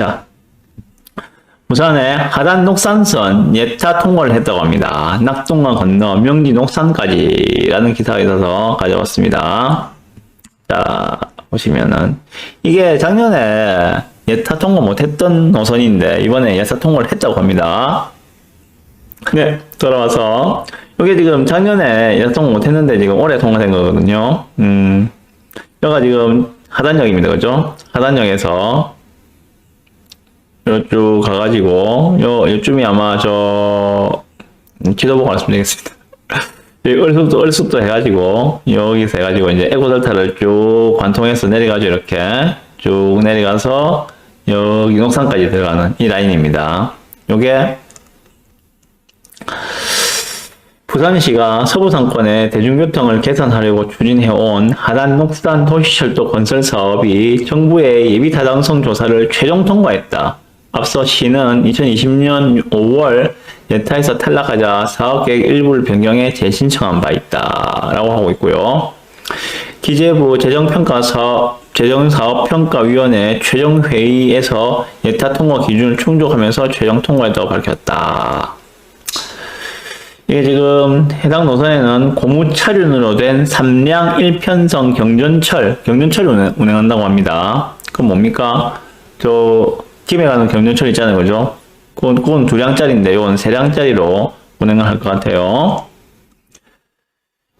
자, 부산에 하단 녹산선 예타 통과를 했다고 합니다. 낙동강 건너 명지 녹산까지라는 기사가 있어서 가져왔습니다. 자, 보시면은 이게 작년에 예타 통과 못했던 노선인데 이번에 예타 통과를 했다고 합니다. 네, 돌아와서 이게 지금 작년에 예타 통과 못했는데 지금 올해 통과된 거거든요. 음, 여기가 지금 하단역입니다, 그죠? 하단역에서 요쭉 가가지고 요 요쯤이 아마 저 음, 지도 보고 말씀 드리겠습니다. 여기 얼숲도 얼숲도 해가지고 여기서 해가지고 이제 에고델타를 쭉 관통해서 내려가지고 이렇게 쭉 내려가서 여기 녹산까지 들어가는 이 라인입니다. 요게 부산시가 서부상권의 대중교통을 개선하려고 추진해온 하단 녹산 도시철도 건설 사업이 정부의 예비 타당성 조사를 최종 통과했다. 앞서 시는 2020년 5월 예타에서 탈락하자 사업 계획 일부를 변경해 재신청한 바 있다. 라고 하고 있고요. 기재부 재정평가사업, 재정사업평가위원회 최종회의에서 예타 통과 기준을 충족하면서 최종 통과했다고 밝혔다. 이게 지금 해당 노선에는 고무차륜으로 된 삼량 1편성 경전철, 경전철을 운행- 운행한다고 합니다. 그건 뭡니까? 저, 김에 가는 경전철 있잖아요. 그죠? 그건, 그건 두 량짜리인데, 이건 세 량짜리로 운행을 할 것 같아요.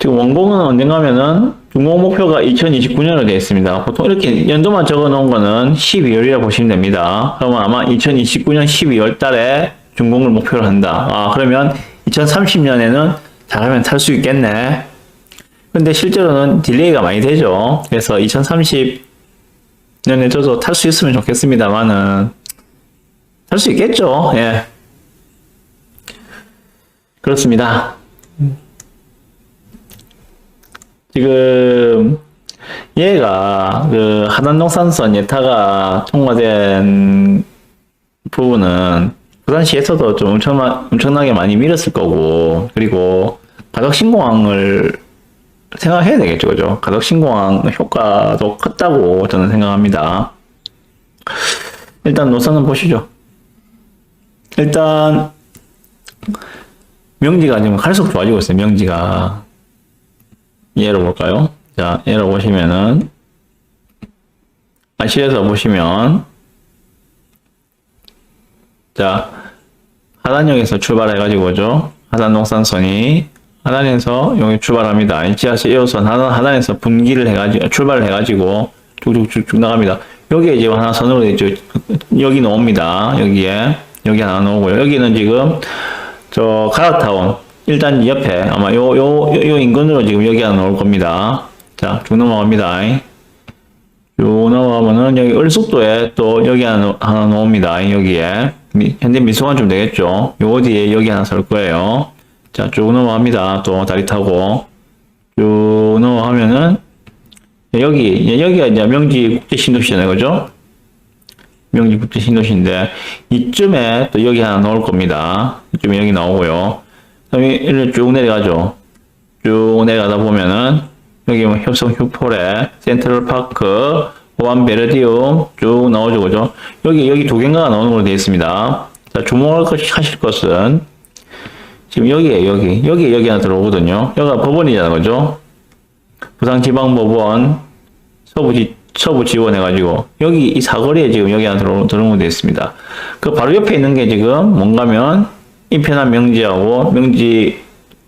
지금 원공은 언젠가면은 중공 목표가 2029년으로 되어 있습니다. 보통 이렇게 연도만 적어 놓은 거는 12월이라 보시면 됩니다. 그러면 아마 2029년 12월 달에 준공을 목표로 한다. 아, 그러면 2030년에는 잘하면 탈 수 있겠네. 근데 실제로는 딜레이가 많이 되죠. 그래서 2030년에 저도 탈 수 있으면 좋겠습니다만은 탈수 있겠죠. 예. 그렇습니다. 지금 얘가 그 하단동산선 예타가 통과된 부분은 부산시에서도 좀 엄청나, 엄청나게 많이 밀었을 거고 그리고 가덕 신공항을 생각해야 되겠죠, 그죠? 가덕 신공항 효과도 컸다고 저는 생각합니다. 일단 노선은 보시죠. 일단 명지가 지금 갈수록 좋아지고 있어요. 명지가 얘로 볼까요? 자, 얘로 보시면은 아시에서 보시면 자 하단역에서 출발해가지고죠. 하단 농산선이 하단에서 여기 출발합니다. 지하철 1호선 하단, 하단에서 분기를 해가지고 출발을 해가지고 쭉쭉쭉쭉 나갑니다. 여기에 지금 하나 선으로 있죠. 여기 나옵니다. 여기에 여기 하나 나오고요. 여기는 지금 저 가락타운 일단 옆에 아마 요 요 요 인근으로 지금 여기 하나 나올 겁니다. 자, 쭉 넘어갑니다. 쭉 넘어가면은 여기 을숙도에 또 여기 하나, 하나 나옵니다. 여기에 미- 현대 미술관 좀 되겠죠. 요 뒤에 여기 하나 설 거예요. 자, 쭉 넘어갑니다. 또 다리 타고 쭉 넘어가면은 여기 여기가 이제 명지 국제 신도시잖아요, 그죠? 명지 국제 신도시인데 이쯤에 또 여기 하나 나올 겁니다. 이쯤에 여기 나오고요. 그다음에 이렇게 쭉 내려가죠. 쭉 내려가다 보면은 여기 뭐 협성 휴포레, 센트럴 파크, 호암 베르디움 쭉 나오죠, 그죠? 여기 여기 두 개가 나오는 걸로 되어 있습니다. 자, 주목할 것 하실 것은 지금 여기에 여기 여기 여기 하나 들어오거든요. 여기가 법원이잖아, 그죠? 부산지방법원 서부지 서부 지원해가지고 여기 이 사거리에 지금 여기 하나 들어 들어오게 되어 있습니다. 그 바로 옆에 있는 게 지금 뭔가면 인편한 명지하고 명지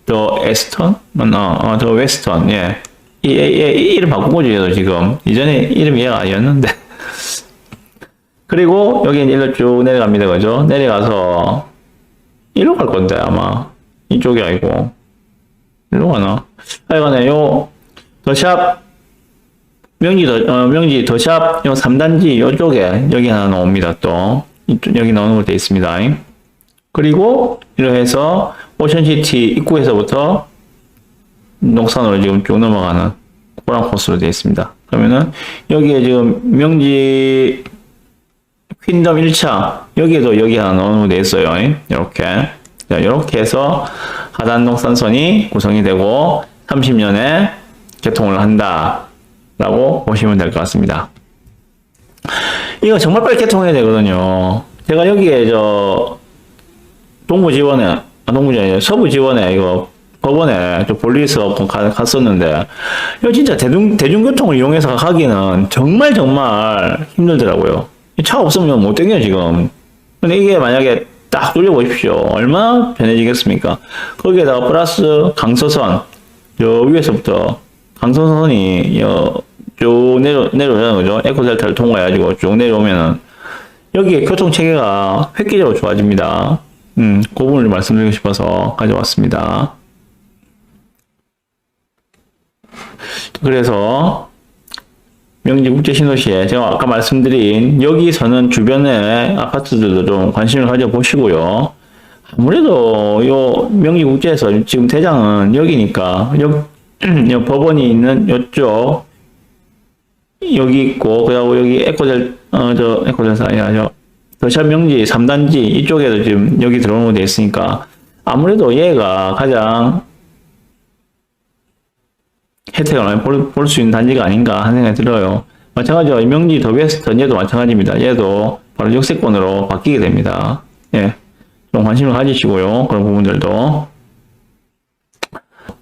더 에스턴 맞나? 어, 더 웨스턴 예. 이, 이, 이 이름 바꾼 거죠, 얘도 지금. 이전에 이름이 얘가 아니었는데. 그리고 여기 일로 쭉 내려갑니다, 그죠? 내려가서 이리로 갈 건데 아마 이쪽이 아니고 이리로 가나? 하여간에 요 더샵 명지 더 어, 명지 더샵 요 3단지 요쪽에 여기 하나 나옵니다, 또. 이쪽, 여기 나오는 되어 있습니다. 그리고 이렇게 해서 오션시티 입구에서부터 녹산으로 지금 쭉 넘어가는 그런 코스로 되어 있습니다. 그러면은 여기에 지금 명지 퀸덤 1차 여기에도 여기 하나 넣어놓으면 되어 있어요. 이렇게 자, 이렇게 해서 하단 녹산선이 구성이 되고 30년에 개통을 한다 라고 보시면 될 것 같습니다. 이거 정말 빨리 개통해야 되거든요. 제가 여기에 저 동부 지원에 아, 동부 지원에 서부 지원에 이거 법원에 가- 갔었는데 이거 진짜 대중 대중교통을 이용해서 가기는 정말 정말 힘들더라고요. 이차 없으면 못 땡겨 지금. 근데 이게 만약에 딱 돌려보십시오. 얼마나 편해지겠습니까? 거기에다가 플러스 강서선 저 위에서부터 강서선이 여, 쭉 내려 내려오는 거죠. 에코델타를 통과해가지고 쭉 내려오면은 여기에 교통 체계가 획기적으로 좋아집니다. 음, 그 부분을 말씀드리고 싶어서 가져왔습니다. 그래서 명지 국제 신도시에 제가 아까 말씀드린 여기서는 주변의 아파트들도 좀 관심을 가져 보시고요. 아무래도 요 명지 국제에서 지금 대장은 여기니까 여, 여 법원이 있는 요쪽 여기 있고 그리고 여기 에코델 어저 에코델사 아니라 저 더샵 명지 3단지 이쪽에도 지금 여기 들어오는 돼 있으니까 아무래도 얘가 가장 혜택을 많이 볼 수 있는 단지가 아닌가 하는 생각이 들어요. 마찬가지로 이 명지 더 웨스트 얘도 마찬가지입니다. 얘도 바로 역세권으로 바뀌게 됩니다. 예. 좀 관심을 가지시고요. 그런 부분들도.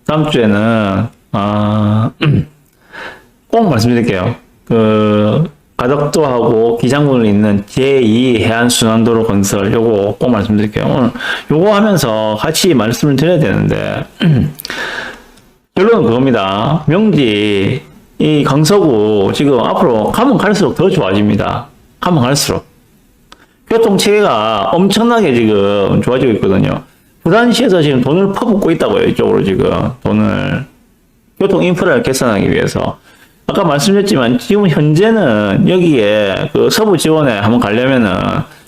다음 주에는, 아, 꼭 말씀드릴게요. 그, 가덕도 하고 기장군을 잇는 제2 해안순환도로 건설, 요거 꼭 말씀드릴게요. 오늘 요거 하면서 같이 말씀을 드려야 되는데, 결론은 그겁니다. 명지, 이 강서구, 지금 앞으로 가면 갈수록 더 좋아집니다. 가면 갈수록. 교통 체계가 엄청나게 지금 좋아지고 있거든요. 부산시에서 지금 돈을 퍼붓고 있다고요. 이쪽으로 지금 돈을 교통 인프라를 개선하기 위해서. 아까 말씀드렸지만 지금 현재는 여기에 그 서부 지원에 한번 가려면은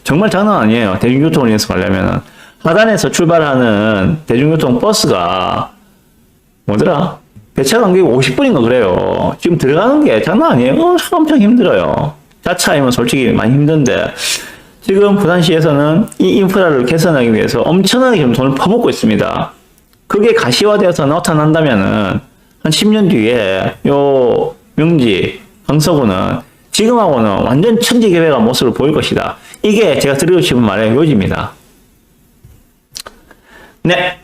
정말 장난 아니에요. 대중교통을 위해서 가려면은 하단에서 출발하는 대중교통 버스가 뭐더라? 배차 간격이 50분인가 그래요. 지금 들어가는 게 장난 아니에요. 어, 엄청 힘들어요. 자차이면 솔직히 많이 힘든데 지금 부산시에서는 이 인프라를 개선하기 위해서 엄청나게 돈을 퍼붓고 있습니다. 그게 가시화되어서 나타난다면은 한 10년 뒤에 요 명지 강서구는 지금하고는 완전 천지개벽한 모습을 보일 것이다. 이게 제가 드리고 싶은 말의 요지입니다. 네.